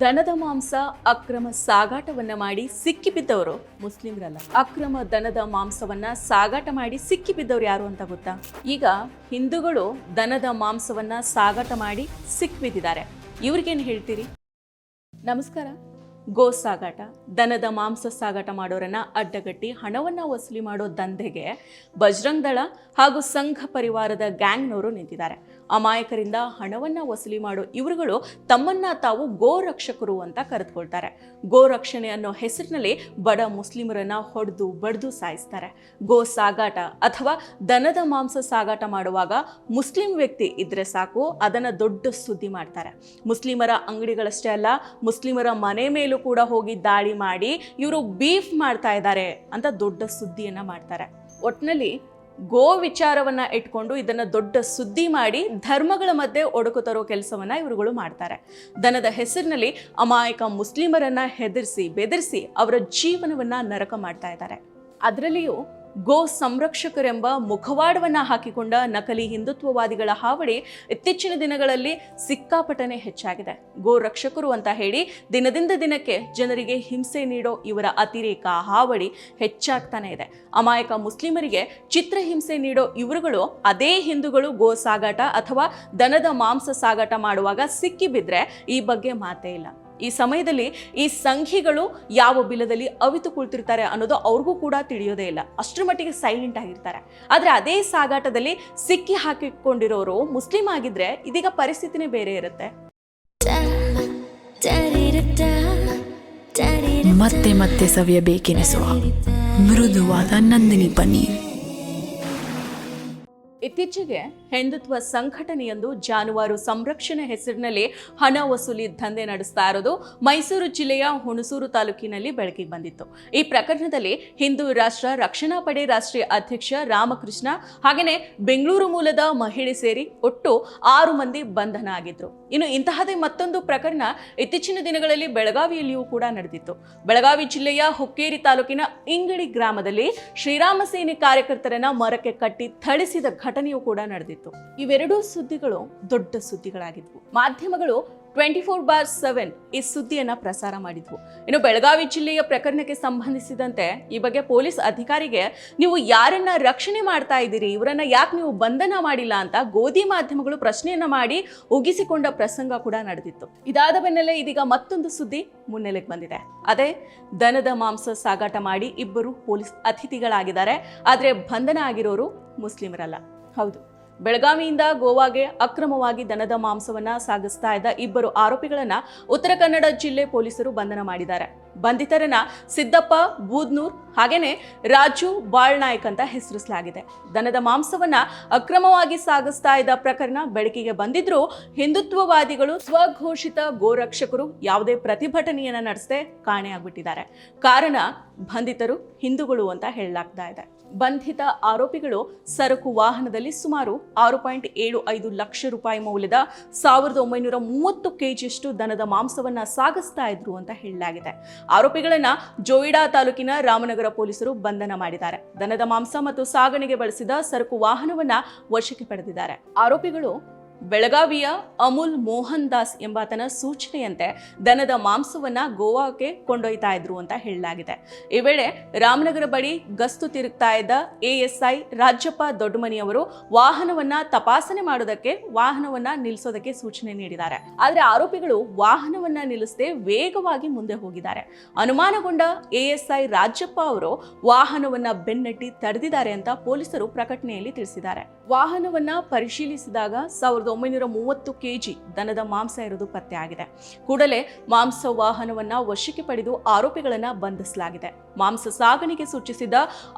ದನದ ಮಾಂಸ ಅಕ್ರಮ ಸಾಗಾಟವನ್ನ ಮಾಡಿ ಸಿಕ್ಕಿಬಿದ್ದವರು ಮುಸ್ಲಿಮ್ರಲ್ಲ. ಅಕ್ರಮ ದನದ ಮಾಂಸವನ್ನ ಸಾಗಾಟ ಮಾಡಿ ಸಿಕ್ಕಿಬಿದ್ದವ್ರು ಯಾರು ಅಂತ ಗೊತ್ತಾ? ಈಗ ಹಿಂದೂಗಳು ದನದ ಮಾಂಸವನ್ನ ಸಾಗಾಟ ಮಾಡಿ ಸಿಕ್ಕಿಬಿದ್ದಿದ್ದಾರೆ. ಇವ್ರಿಗೇನು ಹೇಳ್ತೀರಿ? ನಮಸ್ಕಾರ. ಗೋ ಸಾಗಾಟ. ದನದ ಮಾಂಸ ಸಾಗಾಟ ಮಾಡೋರನ್ನ ಅಡ್ಡಗಟ್ಟಿ ಹಣವನ್ನ ವಸೂಲಿ ಮಾಡೋ ದಂಧೆಗೆ ಬಜರಂಗ್ ದಳ ಹಾಗೂ ಸಂಘ ಪರಿವಾರದ ಗ್ಯಾಂಗ್ನವರು ನಿಂತಿದ್ದಾರೆ. ಅಮಾಯಕರಿಂದ ಹಣವನ್ನು ವಸೂಲಿ ಮಾಡೋ ಇವರುಗಳು ತಮ್ಮನ್ನ ತಾವು ಗೋ ರಕ್ಷಕರು ಅಂತ ಕರೆದುಕೊಳ್ತಾರೆ. ಗೋ ರಕ್ಷಣೆ ಅನ್ನೋ ಹೆಸರಿನಲ್ಲಿ ಬಡ ಮುಸ್ಲಿಮರನ್ನ ಹೊಡೆದು ಬಡ್ದು ಸಾಯಿಸ್ತಾರೆ. ಗೋ ಸಾಗಾಟ ಅಥವಾ ದನದ ಮಾಂಸ ಸಾಗಾಟ ಮಾಡುವಾಗ ಮುಸ್ಲಿಂ ವ್ಯಕ್ತಿ ಇದ್ರೆ ಸಾಕು, ಅದನ್ನ ದೊಡ್ಡ ಸುದ್ದಿ ಮಾಡ್ತಾರೆ. ಮುಸ್ಲಿಮರ ಅಂಗಡಿಗಳಷ್ಟೇ ಅಲ್ಲ, ಮುಸ್ಲಿಮರ ಮನೆ ಮೇಲೂ ಕೂಡ ಹೋಗಿ ದಾಳಿ ಮಾಡಿ ಇವರು ಬೀಫ್ ಮಾಡ್ತಾ ಇದ್ದಾರೆ ಅಂತ ದೊಡ್ಡ ಸುದ್ದಿಯನ್ನ ಮಾಡ್ತಾರೆ. ಒಟ್ನಲ್ಲಿ ಗೋ ವಿಚಾರವನ್ನ ಇಟ್ಕೊಂಡು ಇದನ್ನ ದೊಡ್ಡ ಸುದ್ದಿ ಮಾಡಿ ಧರ್ಮಗಳ ಮಧ್ಯೆ ಒಡಕು ತರೋ ಕೆಲಸವನ್ನ ಇವರುಗಳು ಮಾಡ್ತಾರೆ. ದನದ ಹೆಸರಿನಲ್ಲಿ ಅಮಾಯಕ ಮುಸ್ಲಿಮರನ್ನ ಹೆದರಿಸಿ, ಬೆದರಿಸಿ ಅವರ ಜೀವನವನ್ನ ನರಕ ಮಾಡ್ತಾ ಇದ್ದಾರೆ. ಅದರಲ್ಲಿಯೂ ಗೋ ಸಂರಕ್ಷಕರೆಂಬ ಮುಖವಾಡವನ್ನ ಹಾಕಿಕೊಂಡ ನಕಲಿ ಹಿಂದುತ್ವವಾದಿಗಳ ಹಾವಳಿ ಇತ್ತೀಚಿನ ದಿನಗಳಲ್ಲಿ ಸಿಕ್ಕಾಪಟ್ಟನೆ ಹೆಚ್ಚಾಗಿದೆ. ಗೋ ರಕ್ಷಕರು ಅಂತ ಹೇಳಿ ದಿನದಿಂದ ದಿನಕ್ಕೆ ಜನರಿಗೆ ಹಿಂಸೆ ನೀಡೋ ಇವರ ಅತಿರೇಕ ಹಾವಳಿ ಹೆಚ್ಚಾಗ್ತಾನೆ ಇದೆ. ಅಮಾಯಕ ಮುಸ್ಲಿಮರಿಗೆ ಚಿತ್ರಹಿಂಸೆ ನೀಡೋ ಇವರುಗಳು ಅದೇ ಹಿಂದೂಗಳು ಗೋ ಸಾಗಾಟ ಅಥವಾ ದನದ ಮಾಂಸ ಸಾಗಾಟ ಮಾಡುವಾಗ ಸಿಕ್ಕಿಬಿದ್ರೆ ಈ ಬಗ್ಗೆ ಮಾತೇ ಇಲ್ಲ. ಈ ಸಮಯದಲ್ಲಿ ಈ ಸಂಘಿಗಳು ಯಾವ ಬಿಲದಲ್ಲಿ ಅವಿತು ಕುಳಿತಿರ್ತಾರೆ ಅನ್ನೋದು ಅವ್ರಿಗೂ ಕೂಡ ತಿಳಿಯೋದೇ ಇಲ್ಲ. ಅಷ್ಟರ ಮಟ್ಟಿಗೆ ಸೈಲೆಂಟ್ ಆಗಿರ್ತಾರೆ. ಆದರೆ ಅದೇ ಸಾಗಾಟದಲ್ಲಿ ಸಿಕ್ಕಿ ಹಾಕಿಕೊಂಡಿರೋರು ಮುಸ್ಲಿಂ ಆಗಿದ್ರೆ ಇದೀಗ ಪರಿಸ್ಥಿತಿನೇ ಬೇರೆ ಇರುತ್ತೆ. ಮತ್ತೆ ಮತ್ತೆ ಸವಿಯಬೇಕೆನಿಸುವ ಮೃದುವಾದ ನಂದಿನಿ ಪನ್ನೀರ್. ಇತ್ತೀಚೆಗೆ ಹಿಂದುತ್ವ ಸಂಘಟನೆಯೊಂದು ಜಾನುವಾರು ಸಂರಕ್ಷಣೆ ಹೆಸರಿನಲ್ಲಿ ಹಣ ವಸೂಲಿ ದಂಧೆ ನಡೆಸ್ತಾ ಇರೋದು ಮೈಸೂರು ಜಿಲ್ಲೆಯ ಹುಣಸೂರು ತಾಲೂಕಿನಲ್ಲಿ ಬೆಳಕಿಗೆ ಬಂದಿತ್ತು. ಈ ಪ್ರಕರಣದಲ್ಲಿ ಹಿಂದೂ ರಾಷ್ಟ್ರ ರಕ್ಷಣಾ ಪಡೆ ರಾಷ್ಟ್ರೀಯ ಅಧ್ಯಕ್ಷ ರಾಮಕೃಷ್ಣ ಹಾಗೆಯೇ ಬೆಂಗಳೂರು ಮೂಲದ ಮಹಿಳೆ ಸೇರಿ ಒಟ್ಟು ಆರು ಮಂದಿ ಬಂಧನ ಆಗಿದ್ರು. ಇನ್ನು ಇಂತಹದೇ ಮತ್ತೊಂದು ಪ್ರಕರಣ ಇತ್ತೀಚಿನ ದಿನಗಳಲ್ಲಿ ಬೆಳಗಾವಿಯಲ್ಲಿಯೂ ಕೂಡ ನಡೆದಿತ್ತು. ಬೆಳಗಾವಿ ಜಿಲ್ಲೆಯ ಹುಕ್ಕೇರಿ ತಾಲೂಕಿನ ಇಂಗಡಿ ಗ್ರಾಮದಲ್ಲಿ ಶ್ರೀರಾಮ ಸೇನೆ ಕಾರ್ಯಕರ್ತರನ್ನ ಮರಕ್ಕೆ ಕಟ್ಟಿ ಥಳಿಸಿದ ಘಟನೆಯೂ ಕೂಡ ನಡೆದಿತ್ತು. ಇವೆರಡೂ ಸುದ್ದಿಗಳು ದೊಡ್ಡ ಸುದ್ದಿಗಳಾಗಿದ್ವು. ಮಾಧ್ಯಮಗಳು ಟ್ವೆಂಟಿ ಫೋರ್ ಬಾರ್ ಸೆವೆನ್ ಈ ಸುದ್ದಿಯನ್ನ ಪ್ರಸಾರ ಮಾಡಿದ್ವು. ಇನ್ನು ಬೆಳಗಾವಿ ಜಿಲ್ಲೆಯ ಪ್ರಕರಣಕ್ಕೆ ಸಂಬಂಧಿಸಿದಂತೆ ಈ ಬಗ್ಗೆ ಪೊಲೀಸ್ ಅಧಿಕಾರಿಗೆ ನೀವು ಯಾರನ್ನ ರಕ್ಷಣೆ ಮಾಡ್ತಾ ಇದ್ದೀರಿ, ಇವರನ್ನ ಯಾಕೆ ನೀವು ಬಂಧನ ಮಾಡಿಲ್ಲ ಅಂತ ಗೋಧಿ ಮಾಧ್ಯಮಗಳು ಪ್ರಶ್ನೆಯನ್ನ ಮಾಡಿ ಉಗಿಸಿಕೊಂಡ ಪ್ರಸಂಗ ಕೂಡ ನಡೆದಿತ್ತು. ಇದಾದ ಬೆನ್ನಲ್ಲೇ ಇದೀಗ ಮತ್ತೊಂದು ಸುದ್ದಿ ಮುನ್ನೆಲೆಗೆ ಬಂದಿದೆ. ಅದೇ ದನದ ಮಾಂಸ ಸಾಗಾಟ ಮಾಡಿ ಇಬ್ಬರು ಪೊಲೀಸ್ ಅತಿಥಿಗಳಾಗಿದ್ದಾರೆ. ಆದರೆ ಬಂಧನ ಆಗಿರೋರು ಮುಸ್ಲಿಮರಲ್ಲ. ಹೌದು. ಬೆಳಗಾವಿಯಿಂದ ಗೋವಾಗೆ ಅಕ್ರಮವಾಗಿ ದನದ ಮಾಂಸವನ್ನ ಸಾಗಿಸ್ತಾ ಇದ್ದ ಇಬ್ಬರು ಆರೋಪಿಗಳನ್ನ ಉತ್ತರ ಕನ್ನಡ ಜಿಲ್ಲೆ ಪೊಲೀಸರು ಬಂಧನ ಮಾಡಿದ್ದಾರೆ. ಬಂಧಿತರನ್ನ ಸಿದ್ದಪ್ಪ, ಬೂದ್ನೂರ್ ಹಾಗೇನೆ ರಾಜು ಬಾಳ್ನಾಯಕ್ ಅಂತ ಹೆಸರಿಸಲಾಗಿದೆ. ದನದ ಮಾಂಸವನ್ನ ಅಕ್ರಮವಾಗಿ ಸಾಗಿಸ್ತಾ ಇದ್ದ ಪ್ರಕರಣ ಬೆಳಕಿಗೆ ಬಂದಿದ್ರು ಹಿಂದುತ್ವವಾದಿಗಳು ಸ್ವಘೋಷಿತ ಗೋರಕ್ಷಕರು ಯಾವುದೇ ಪ್ರತಿಭಟನೆಯನ್ನ ನಡೆಸದೆ ಕಾಣೆಯಾಗ್ಬಿಟ್ಟಿದ್ದಾರೆ ಕಾರಣ ಬಂಧಿತರು ಹಿಂದೂಗಳು ಅಂತ ಹೇಳಲಾಗ್ತಾ ಇದೆ. ಬಂಧಿತ ಆರೋಪಿಗಳು ಸರಕು ವಾಹನದಲ್ಲಿ ಸುಮಾರು ಆರು ಪಾಯಿಂಟ್ ಏಳು ಐದು ಲಕ್ಷ ರೂಪಾಯಿ ಮೌಲ್ಯದ ಸಾವಿರದ ಒಂಬೈನೂರ ಮೂವತ್ತು ಕೆಜಿಯಷ್ಟು ದನದ ಮಾಂಸವನ್ನ ಸಾಗಿಸ್ತಾ ಇದ್ರು ಅಂತ ಹೇಳಲಾಗಿದೆ. ಆರೋಪಿಗಳನ್ನ ಜೋಯಿಡಾ ತಾಲೂಕಿನ ರಾಮನಗರ ಪೊಲೀಸರು ಬಂಧನ ಮಾಡಿದ್ದಾರೆ. ದನದ ಮಾಂಸ ಮತ್ತು ಸಾಗಣೆಗೆ ಬಳಸಿದ ಸರಕು ವಾಹನವನ್ನ ವಶಕ್ಕೆ ಪಡೆದಿದ್ದಾರೆ. ಆರೋಪಿಗಳು ಬೆಳಗಾವಿಯ ಅಮುಲ್ ಮೋಹನ್ ದಾಸ್ ಎಂಬಾತನ ಸೂಚನೆಯಂತೆ ದನದ ಮಾಂಸವನ್ನ ಗೋವಾಕ್ಕೆ ಕೊಂಡೊಯ್ತಾ ಇದ್ರು ಅಂತ ಹೇಳಲಾಗಿದೆ. ಈ ವೇಳೆ ರಾಮನಗರ ಬಳಿ ಗಸ್ತು ತಿರುಗ್ತಾ ಇದ್ದ ಎಎಸ್ಐ ರಾಜ್ಯಪ್ಪ ದೊಡ್ಡಮನಿಯವರು ವಾಹನವನ್ನ ತಪಾಸಣೆ ಮಾಡೋದಕ್ಕೆ ವಾಹನವನ್ನ ನಿಲ್ಲಿಸೋದಕ್ಕೆ ಸೂಚನೆ ನೀಡಿದ್ದಾರೆ. ಆದರೆ ಆರೋಪಿಗಳು ವಾಹನವನ್ನ ನಿಲ್ಲಿಸದೆ ವೇಗವಾಗಿ ಮುಂದೆ ಹೋಗಿದ್ದಾರೆ. ಅನುಮಾನಗೊಂಡ ಎಎಸ್ಐ ರಾಜ್ಯಪ್ಪ ಅವರು ವಾಹನವನ್ನ ಬೆನ್ನಟ್ಟಿ ತಡೆದಿದ್ದಾರೆ ಅಂತ ಪೊಲೀಸರು ಪ್ರಕಟಣೆಯಲ್ಲಿ ತಿಳಿಸಿದ್ದಾರೆ. ವಾಹನವನ್ನ ಪರಿಶೀಲಿಸಿದಾಗ ಸಾವಿರದ ಒಂಬೈನೂರ ಮೂವತ್ತು ಕೆಜಿ ದನದ ಮಾಂಸ ಇರೋದು ಪತ್ತೆಯಾಗಿದೆ. ಕೂಡಲೇ ಮಾಂಸ ವಾಹನವನ್ನ ವಶಕ್ಕೆ ಪಡೆದು ಆರೋಪಿಗಳನ್ನ ಬಂಧಿಸಲಾಗಿದೆ. ಮಾಂಸ ಸಾಗಣೆಗೆ ಸೂಚಿಸಿದ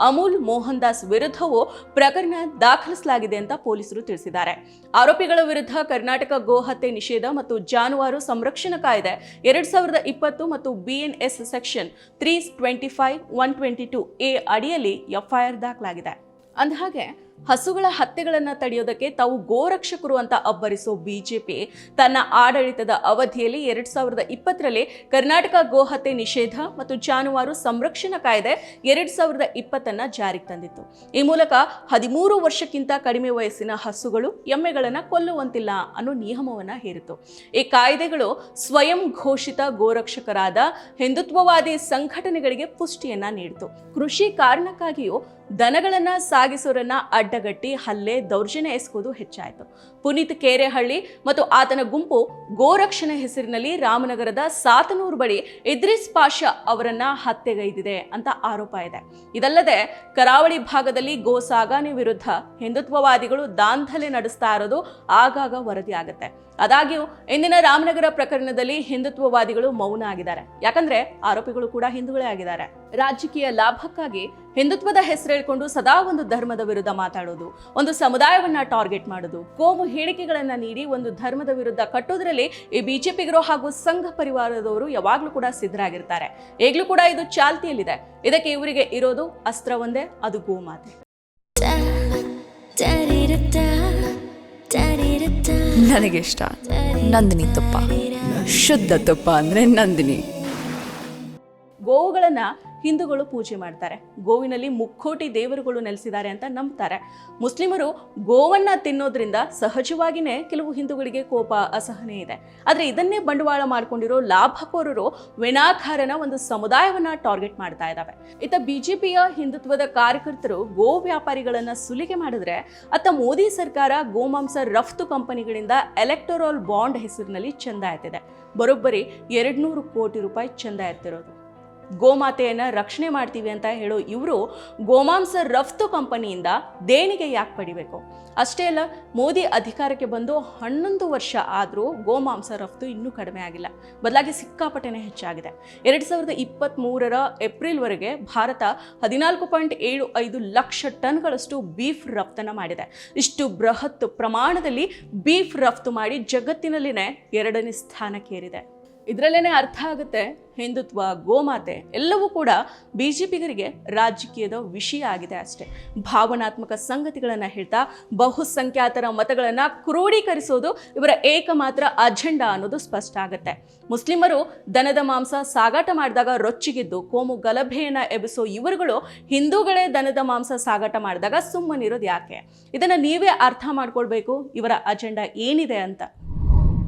ಅಮೂಲ್ ಮೋಹನ್ ದಾಸ್ ವಿರುದ್ಧವೂ ಪ್ರಕರಣ ದಾಖಲಿಸಲಾಗಿದೆ ಅಂತ ಪೊಲೀಸರು ತಿಳಿಸಿದ್ದಾರೆ. ಆರೋಪಿಗಳ ವಿರುದ್ಧ ಕರ್ನಾಟಕ ಗೋಹತ್ಯೆ ನಿಷೇಧ ಮತ್ತು ಜಾನುವಾರು ಸಂರಕ್ಷಣಾ ಕಾಯ್ದೆ ಎರಡ್ ಸಾವಿರದ ಇಪ್ಪತ್ತು ಮತ್ತು BNS section three twenty five one twenty two A ಅಡಿಯಲ್ಲಿ ಎಫ್ಐಆರ್ ದಾಖಲಾಗಿದೆ. ಅಂದಹಾಗೆ ಹಸುಗಳ ಹತ್ಯೆಗಳನ್ನ ತಡೆಯೋದಕ್ಕೆ ತಾವು ಗೋರಕ್ಷಕರು ಅಂತ ಅಬ್ಬರಿಸೋ ಬಿಜೆಪಿ ತನ್ನ ಆಡಳಿತದ ಅವಧಿಯಲ್ಲಿ ಎರಡ್ ಸಾವಿರದ ಇಪ್ಪತ್ತರಲ್ಲಿ ಕರ್ನಾಟಕ ಗೋಹತ್ಯೆ ನಿಷೇಧ ಮತ್ತು ಜಾನುವಾರು ಸಂರಕ್ಷಣಾ ಕಾಯ್ದೆ ಎರಡ್ ಸಾವಿರದ ಇಪ್ಪತ್ತನ್ನ ಜಾರಿಗೆ ತಂದಿತ್ತು. ಈ ಮೂಲಕ ಹದಿಮೂರು ವರ್ಷಕ್ಕಿಂತ ಕಡಿಮೆ ವಯಸ್ಸಿನ ಹಸುಗಳು ಎಮ್ಮೆಗಳನ್ನ ಕೊಲ್ಲುವಂತಿಲ್ಲ ಅನ್ನೋ ನಿಯಮವನ್ನ ಹೇರಿತು. ಈ ಕಾಯ್ದೆಗಳು ಸ್ವಯಂ ಘೋಷಿತ ಗೋರಕ್ಷಕರಾದ ಹಿಂದುತ್ವವಾದಿ ಸಂಘಟನೆಗಳಿಗೆ ಪುಷ್ಟಿಯನ್ನ ನೀಡಿತು. ಕೃಷಿ ಕಾರಣಕ್ಕಾಗಿಯೂ ದನಗಳನ್ನ ಸಾಗಿಸೋರನ್ನ ಅಡ್ಡಗಟ್ಟಿ ಹಲ್ಲೆ ದೌರ್ಜನ್ಯ ಎಸಗೋದು ಹೆಚ್ಚಾಯಿತು. ಪುನೀತ್ ಕೇರೆಹಳ್ಳಿ ಮತ್ತು ಆತನ ಗುಂಪು ಗೋರಕ್ಷಣೆ ಹೆಸರಿನಲ್ಲಿ ರಾಮನಗರದ ಸಾತನೂರು ಬಳಿ ಇದ್ರಿಸ್ ಪಾಷಾ ಅವರನ್ನ ಹತ್ಯೆಗೈದಿದೆ ಅಂತ ಆರೋಪ ಇದೆ. ಇದಲ್ಲದೆ ಕರಾವಳಿ ಭಾಗದಲ್ಲಿ ಗೋ ಸಾಗಾಣೆ ವಿರುದ್ಧ ಹಿಂದುತ್ವವಾದಿಗಳು ದಾಂಧಲೆ ನಡೆಸ್ತಾ ಇರೋದು ಆಗಾಗ ವರದಿಯಾಗುತ್ತೆ. ಆದಾಗ್ಯೂ, ಇಂದಿನ ರಾಮನಗರ ಪ್ರಕರಣದಲ್ಲಿ ಹಿಂದುತ್ವವಾದಿಗಳು ಮೌನ ಆಗಿದ್ದಾರೆ. ಯಾಕಂದ್ರೆ, ಆರೋಪಿಗಳು ಕೂಡ ಹಿಂದೂಗಳೇ ಆಗಿದ್ದಾರೆ. ರಾಜಕೀಯ ಲಾಭಕ್ಕಾಗಿ ಹಿಂದುತ್ವದ ಹೆಸರು ಹೇಳ್ಕೊಂಡು ಸದಾ ಒಂದು ಧರ್ಮದ ವಿರುದ್ಧ ಮಾತಾಡೋದು, ಒಂದು ಸಮುದಾಯವನ್ನ ಟಾರ್ಗೆಟ್ ಮಾಡೋದು, ಕೋಮು ಹೇಳಿಕೆಗಳನ್ನ ನೀಡಿ ಒಂದು ಧರ್ಮದ ವಿರುದ್ಧ ಕಟ್ಟೋದ್ರಲ್ಲಿ ಈ ಬಿಜೆಪಿಗರು ಹಾಗೂ ಸಂಘ ಪರಿವಾರದವರು ಯಾವಾಗ್ಲೂ ಕೂಡ ಸಿದ್ಧರಾಗಿರ್ತಾರೆ. ಈಗಲೂ ಕೂಡ ಇದು ಚಾಲ್ತಿಯಲ್ಲಿದೆ. ಇದಕ್ಕೆ ಇವರಿಗೆ ಇರೋದು ಅಸ್ತ್ರ ಒಂದೇ, ಅದು ಗೋಮಾತೆ. ನನಗಿಷ್ಟ. ನಂದಿನಿ ತುಪ್ಪ. ಶುದ್ಧ ತುಪ್ಪ ಅಂದರೆ ನಂದಿನಿ. ಗೋವುಗಳನ್ನ ಹಿಂದೂಗಳು ಪೂಜೆ ಮಾಡ್ತಾರೆ. ಗೋವಿನಲ್ಲಿ ಮುಕ್ಕೋಟಿ ದೇವರುಗಳು ನೆಲೆಸಿದ್ದಾರೆ ಅಂತ ನಂಬ್ತಾರೆ. ಮುಸ್ಲಿಮರು ಗೋವನ್ನ ತಿನ್ನೋದ್ರಿಂದ ಸಹಜವಾಗಿಯೇ ಕೆಲವು ಹಿಂದೂಗಳಿಗೆ ಕೋಪ, ಅಸಹನೆ ಇದೆ. ಆದರೆ ಇದನ್ನೇ ಬಂಡವಾಳ ಮಾಡ್ಕೊಂಡಿರೋ ಲಾಭಕೋರರು ವಿನಾಕಾರನ ಒಂದು ಸಮುದಾಯವನ್ನ ಟಾರ್ಗೆಟ್ ಮಾಡ್ತಾ ಇದ್ದಾವೆ ಇತ್ತ ಬಿಜೆಪಿಯ ಹಿಂದುತ್ವದ ಕಾರ್ಯಕರ್ತರು ಗೋ ವ್ಯಾಪಾರಿಗಳನ್ನ ಸುಲಿಗೆ ಮಾಡಿದ್ರೆ ಅತ್ತ ಮೋದಿ ಸರ್ಕಾರ ಗೋಮಾಂಸ ರಫ್ತು ಕಂಪನಿಗಳಿಂದ ಎಲೆಕ್ಟೋರಲ್ ಬಾಂಡ್ ಹೆಸರಿನಲ್ಲಿ ಚಂದ ಎತ್ತಿದೆ ಬರೋಬ್ಬರಿ ಎರಡ್ನೂರು ಕೋಟಿ ರೂಪಾಯಿ ಚಂದ ಎತ್ತಿರೋದು ಗೋಮಾತೆಯನ್ನ ರಕ್ಷಣೆ ಮಾಡ್ತೀವಿ ಅಂತ ಹೇಳೋ ಇವರು ಗೋಮಾಂಸ ರಫ್ತು ಕಂಪನಿಯಿಂದ ದೇಣಿಗೆ ಯಾಕೆ ಪಡಿಬೇಕು? ಅಷ್ಟೇ ಅಲ್ಲ, ಮೋದಿ ಅಧಿಕಾರಕ್ಕೆ ಬಂದು ಹನ್ನೊಂದು ವರ್ಷ ಆದರೂ ಗೋಮಾಂಸ ರಫ್ತು ಇನ್ನೂ ಕಡಿಮೆ ಆಗಿಲ್ಲ. ಬದಲಾಗಿ ಸಿಕ್ಕಾಪಟ್ಟೆನೇ ಹೆಚ್ಚಾಗಿದೆ. ಎರಡು ಸಾವಿರದ ಇಪ್ಪತ್ತ್ಮೂರರ ಏಪ್ರಿಲ್ವರೆಗೆ ಭಾರತ ಹದಿನಾಲ್ಕು ಪಾಯಿಂಟ್ ಏಳು ಐದು ಲಕ್ಷ ಟನ್ಗಳಷ್ಟು ಬೀಫ್ ರಫ್ತನ್ನು ಮಾಡಿದೆ. ಇಷ್ಟು ಬೃಹತ್ ಪ್ರಮಾಣದಲ್ಲಿ ಬೀಫ್ ರಫ್ತು ಮಾಡಿ ಜಗತ್ತಿನಲ್ಲಿನೇ ಎರಡನೇ ಸ್ಥಾನಕ್ಕೇರಿದೆ. ಇದರಲ್ಲೇ ಅರ್ಥ ಆಗುತ್ತೆ, ಹಿಂದುತ್ವ, ಗೋಮಾತೆ ಎಲ್ಲವೂ ಕೂಡ ಬಿ ಜೆ ಪಿಗರಿಗೆ ರಾಜಕೀಯದ ವಿಷಯ ಆಗಿದೆ ಅಷ್ಟೇ. ಭಾವನಾತ್ಮಕ ಸಂಗತಿಗಳನ್ನು ಹೇಳ್ತಾ, ಬಹುಸಂಖ್ಯಾತರ ಮತಗಳನ್ನು ಕ್ರೋಢೀಕರಿಸೋದು ಇವರ ಏಕಮಾತ್ರ ಅಜೆಂಡಾ ಅನ್ನೋದು ಸ್ಪಷ್ಟ ಆಗುತ್ತೆ. ಮುಸ್ಲಿಮರು ದನದ ಮಾಂಸ ಸಾಗಾಟ ಮಾಡಿದಾಗ ರೊಚ್ಚಿಗಿದ್ದು, ಕೋಮು ಗಲಭೆಯನ್ನು ಎಬ್ಬಿಸೋ ಇವರುಗಳು ಹಿಂದೂಗಳೇ ದನದ ಮಾಂಸ ಸಾಗಾಟ ಮಾಡಿದಾಗ ಸುಮ್ಮನಿರೋದು ಯಾಕೆ? ಇದನ್ನು ನೀವೇ ಅರ್ಥ ಮಾಡ್ಕೊಳ್ಬೇಕು, ಇವರ ಅಜೆಂಡಾ ಏನಿದೆ ಅಂತ.